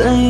say